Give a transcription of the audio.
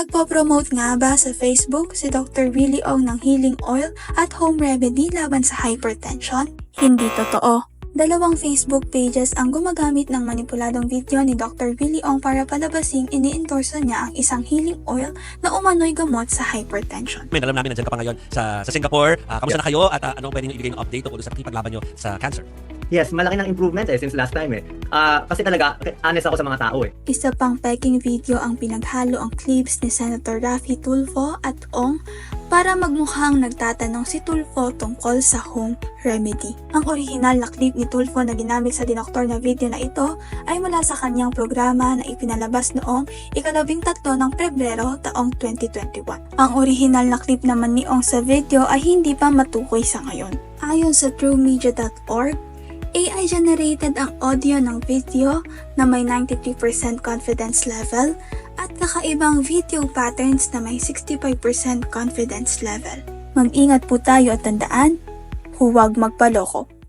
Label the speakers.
Speaker 1: Nagpo-promote nga ba sa Facebook si Dr. Willie Ong ng healing oil at home remedy laban sa hypertension? Hindi totoo. Dalawang Facebook pages ang gumagamit ng manipuladong video ni Dr. Willie Ong para palabasing ini-endorso niya ang isang healing oil na umano'y gamot sa hypertension.
Speaker 2: Men, alam namin nandiyan ka pa ngayon sa, sa Singapore. Ah, kamusta na kayo at ah, anong pwede nyo ibigay ng update tungkol sa paglaban nyo sa cancer?
Speaker 3: Yes, malaki ng improvement eh since last time eh. Ah, kasi talaga, honest ako sa mga tao eh.
Speaker 1: Isa pang peking video ang pinaghalo ang clips ni Senator Raffy Tulfo at Ong para magmukhang nagtatanong si Tulfo tungkol sa home remedy. Ang orihinal na clip ni Tulfo na ginamit sa dinoktor na video na ito ay mula sa kanyang programa na ipinalabas noong ikalabing tatlo ng Pebrero taong 2021. Ang orihinal na clip naman ni Ong sa video ay hindi pa matukoy sa ngayon. Ayon sa truemedia.org, AI-generated ang audio ng video na may 93% confidence level at kakaibang video patterns na may 65% confidence level. Mag-ingat po tayo at tandaan, huwag magpaloko.